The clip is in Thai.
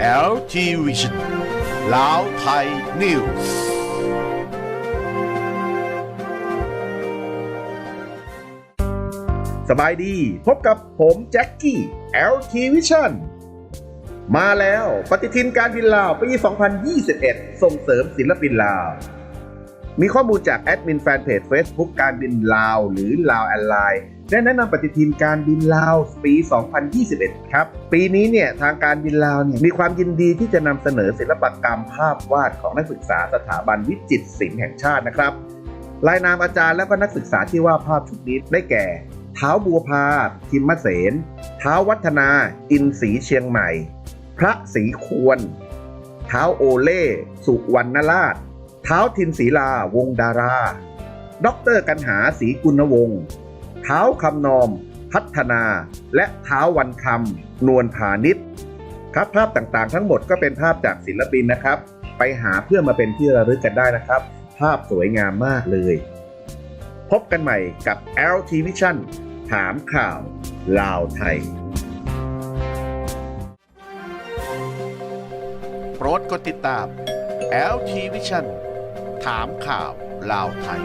LT Vision ลาวไทยนิวส์สบายดี พบกับผมแจ็คกี้ LT Vision มาแล้วปฏิทินการบินลาวปี 2021 ส่งเสริมศิลปินลาว มีข้อมูลจากแอดมินแฟนเพจ Facebook การบินลาว หรือลาวแอนไลน์ ได้แนะนำปฏิทินการบินลาวปี 2021 ครับ ปีนี้เนี่ยทางการบินลาวเนี่ยมีความยินดีที่จะนำเสนอศิลปกรรมภาพวาดของนักศึกษาสถาบันวิจิตรศิลป์แห่งชาตินะครับรายนามอาจารย์และก็นักศึกษาที่วาดภาพชุดนี้ได้แก่ท้าวบัวพาทิมมะเสนท้าววัฒนา อินศรีเชียงใหม่ พระศรีควรท้าวโอเล่ สุวรรณราชท้าวทินศรีลา วงดาราด็อกเตอร์กันหาศรีกุณวงศ์ เท้าคำนอม พัฒนา และเท้าวันคำนวลพาณิชย์ครับภาพต่างๆ ทั้งหมดก็เป็นภาพจากศิลปินนะครับ ไปหาเพื่อมาเป็นที่ระลึกกันได้นะครับ ภาพสวยงามมากเลย พบกันใหม่กับ LT Vision ถามข่าว ลาวไทย โปรดกดติดตาม LT Vision ถามข่าว ลาวไทย